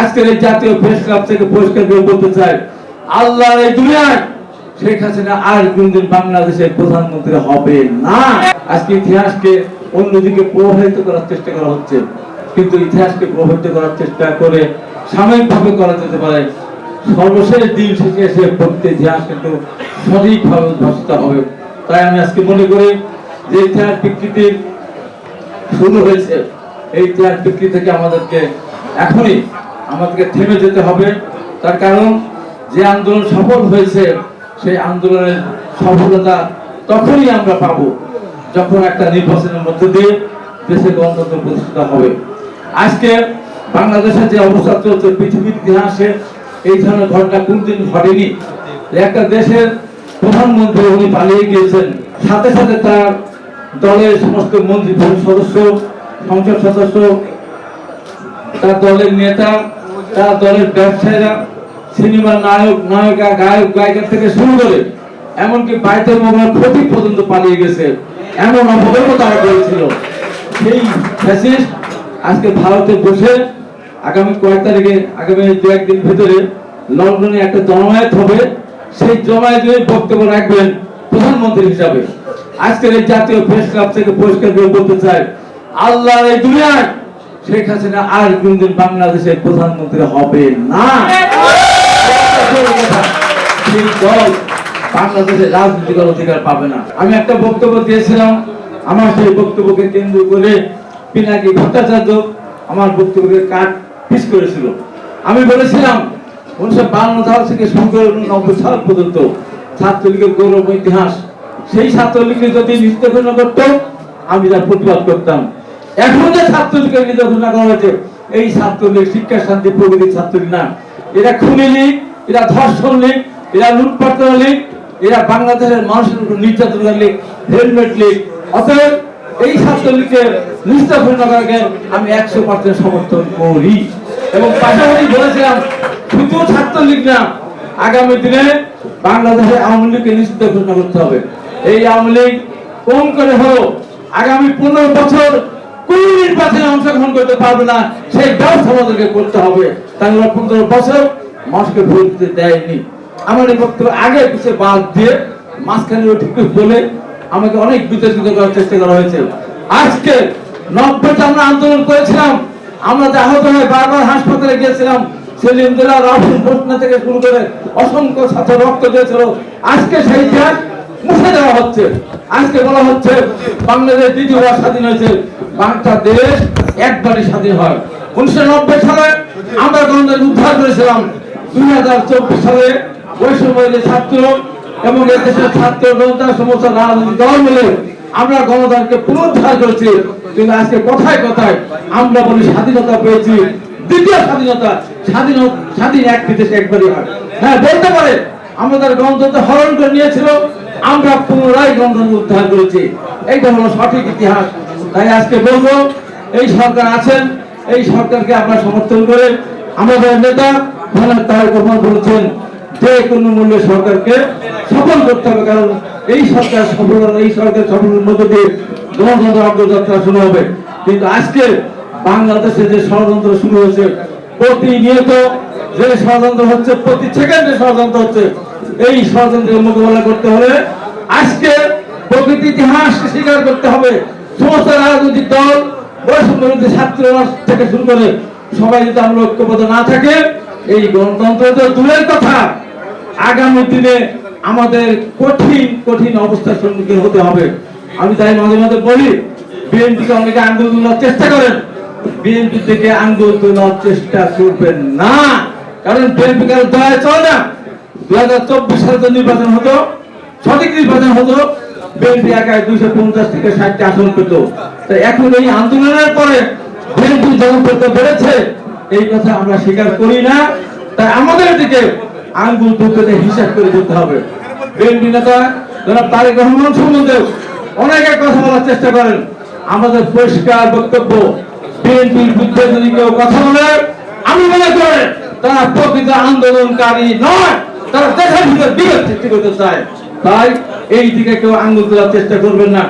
আজকের এই জাতীয় প্রেস ক্লাব থেকে পরিষ্কার করে বলতে চাই, আল্লাহর এই দুনিয়ায় শেখ হাসিনা আর কোনদিন বাংলাদেশের প্রধানমন্ত্রী হবে না। আজকে ইতিহাসকে অন্যদিকে প্রভাবিত করার চেষ্টা করা হচ্ছে। কিন্তু ইতিহাসকে প্রভাবিত করার চেষ্টা করে সাময়িকভাবে করা যেতে পারে। সর্বশেষ দিন শেষে এসে প্রত্যেক ইতিহাস কিন্তু সঠিকভাবে উদ্ভাসিত হবে। তাই আমি আজকে মনে করি যে ইতিহাস বিকৃতির শুরু হয়েছে। এই ইতিহাস বিক্রি থেকে আমাদেরকে এখনই আমাদেরকে থেমে যেতে হবে। তার কারণ, যে আন্দোলন সফল হয়েছে, সেই আন্দোলনের সফলতা তখনই আমরা পাবো, যখন একটা নির্বাচনের মধ্যে দিয়ে দেশে গণতন্ত্র প্রতিষ্ঠিত হবে। আজকে বাংলাদেশের যে অবস্থা চলছে, পৃথিবীর ইতিহাসে এই ধরনের ঘটনা কোনদিন ঘটেনি। একটা দেশের প্রধানমন্ত্রী উনি পালিয়ে গিয়েছেন, সাথে সাথে তার দলের সমস্ত মন্ত্রী সদস্য, সংসদ সদস্য, তার দলের নেতা তার দলের ব্যবসায়ীরা সিনেমার নায়ক, নায়িকা, গায়ক গায়িকা থেকে শুরু করে, এমনকি বাড়িতে মোবাইল ক্ষতি পর্যন্ত পালিয়ে গেছে, এমন অপকর্ম তারা করেছিল। সেই ফ্যাসিস্ট আজকে ভারতে বসে আগামী কয়েক তারিখে, আগামী দু একদিন ভেতরে লন্ডনে একটা জমায়েত হবে। সেই জমায়েতে বক্তব্য রাখবেন প্রধানমন্ত্রী হিসাবে। আজকের এই জাতীয় প্রেস ক্লাব থেকে পরিষ্কার করে বলতে চাই, আল্লাহর এই দুনিয়ায় শেখ হাসিনা আর কোনদিন বাংলাদেশের প্রধানমন্ত্রী হবে না? বাংলাদেশের রাজনৈতিক অধিকার পাবে না। আমি একটা বক্তব্য দিয়েছিলাম, আমার সেই বক্তব্যকে কেন্দ্র করে পিনাকি ভট্টাচার্য আমার বক্তব্যকে কাট পিস করেছিল। আমি বলেছিলাম, উনিশশো বান্ন সাল থেকে শুরু করে নব্বই সাল পর্যন্ত ছাত্রলীগের গৌরব ইতিহাস, সেই ছাত্রলীগকে যদি ঘোষণা করত, আমি তার প্রতিবাদ করতাম। এখন যে নিষিদ্ধ ঘোষণা করা হয়েছে, এই ছাত্রলীগ শিক্ষা, শান্তি প্রগতির ছাত্রলীগ না। এরা খুনি লীগ, এরা ধর্ষণ লীগ, এরা লুটপাট লীগ, এরা বাংলাদেশের মানুষের উপর নির্যাতন লীগ, হেলমেট লীগ। অতএব এই ছাত্রলীগকে ঘোষণা করাকে আমি একশো পার্সেন্ট সমর্থন করি। এবং পাশাপাশি বলেছিলাম, শুধু ছাত্রলীগ না, আগামী দিনে বাংলাদেশের আওয়ামী লীগকে নিষিদ্ধ ঘোষণা করতে হবে। এই আওয়ামী লীগ কম করে হলো আগামী পনেরো বছর অংশগ্রহণ করতে পারবে না, সেই ব্যবস্থা আমাদেরকে করতে হবে। তাহলে পনেরো বছর মানুষকে ভোট দিতে দেয়নি। আমার এই বক্তব্য আগে পিছিয়ে বাদ দিয়ে মাঝখানে ঠিক বলে আমাকে অনেক বিতর্কিত করার চেষ্টা করা হয়েছে। আজকে নব্বইতে আমরা আন্দোলন করেছিলাম। আমরা আহত হয়ে বারবার হাসপাতালে গিয়েছিলাম, সেলিম জেলা রাহুল থেকে শুরু করে অসংখ্য ছাত্র রক্ত দিয়েছিল। আজকে সেই ইতিহাস মুছে দেওয়া হচ্ছে। আজকে বলা হচ্ছে, বাংলাদেশ দ্বিতীয়বার স্বাধীন হয়েছে বাংলাদেশ একবারই স্বাধীন হয়। উনিশশো নব্বই সালে আমরা গণতন্ত্র উদ্ধার করেছিলাম। দুই হাজার চব্বিশ সালে ওই সময় ছাত্র এবং এদেশের ছাত্র জনতা সমস্ত রাজনৈতিক দল মিলে আমরা গণতন্ত্রকে পুনরুদ্ধার করেছি। কিন্তু আজকে কথায় কথায় আমরা বলি স্বাধীনতা পেয়েছি। দ্বিতীয় স্বাধীনতা স্বাধীন স্বাধীন এক বিদেশে একবারই হয়। হ্যাঁ বলতে পারে আমাদের গণতন্ত্র হরণ করে নিয়েছিল। আমরা পুনরায় গণতন্ত্র উদ্ধার করেছি। এইটা হলো সঠিক ইতিহাস। তাই আজকে বলব, এই সরকার আছেন, এই সরকারকে আমরা সমর্থন করে আমাদের নেতা ভালো তার কথা বলেছেন, যে কোনো মূল্যে সরকারকে সফল করতে হবে, কারণ এই সরকার সফল এই সরকার সফলের মধ্যে দিয়ে গণতন্ত্র অগ্রযাত্রা শুরু হবে। কিন্তু আজকে বাংলাদেশে যে ষড়যন্ত্র শুরু হয়েছে প্রতিনিয়ত যে ষড়যন্ত্র হচ্ছে, প্রতি সেকেন্ডে ষড়যন্ত্র হচ্ছে, এই ষড়যন্ত্রের মোকাবেলা করতে হলে আজকে প্রকৃতি ইতিহাস স্বীকার করতে হবে। সমস্ত রাজনৈতিক দল বৈষম্যবিরোধী ছাত্র থেকে শুরু করে সবাই যদি আমরা ঐক্যবদ্ধ না থাকে, এই গণতন্ত্র তো দূরের কথা। আগামী দিনে আমাদের কঠিন কঠিন অবস্থার সম্মুখীন হতে হবে। আমি তাই মাঝে মাঝে বলি, বিএনপিকে অনেকে আন্দোলন চেষ্টা করেন। বিএনপি থেকে আঙ্গুল তোলার চেষ্টা করবেন না। কারণ বিএনপি কারও দয়া চলে না। দু হাজার চব্বিশ সালে তো নির্বাচন হতো, সঠিক নির্বাচন হতো, বিএনপি একাই দুইশো পঞ্চাশ থেকে ষাটটি আসন পেত। তাই এখন এই আন্দোলনের পরে বিএনপি জনপ্রিয়তা বেড়েছে, এই কথা আমরা স্বীকার করি না। তাই আমাদের দিকে আঙ্গুল তুলতে হিসাব করে দিতে হবে। বিএনপি নেতা যারা তারেক রহমান সম্বন্ধে অনেকে কথা বলার চেষ্টা করেন। আমাদের পরিষ্কার বক্তব্য বিএনপির বিরুদ্ধে যদি কেউ কথা বলে, আমি মনে করি তারা প্রকৃত আন্দোলনকারী নয়, তারা দেশের ভিতরে বিরোধ সৃষ্টি করতে চায়। তাই এই দিকে কেউ আঙ্গুল তোলার চেষ্টা করবেন না।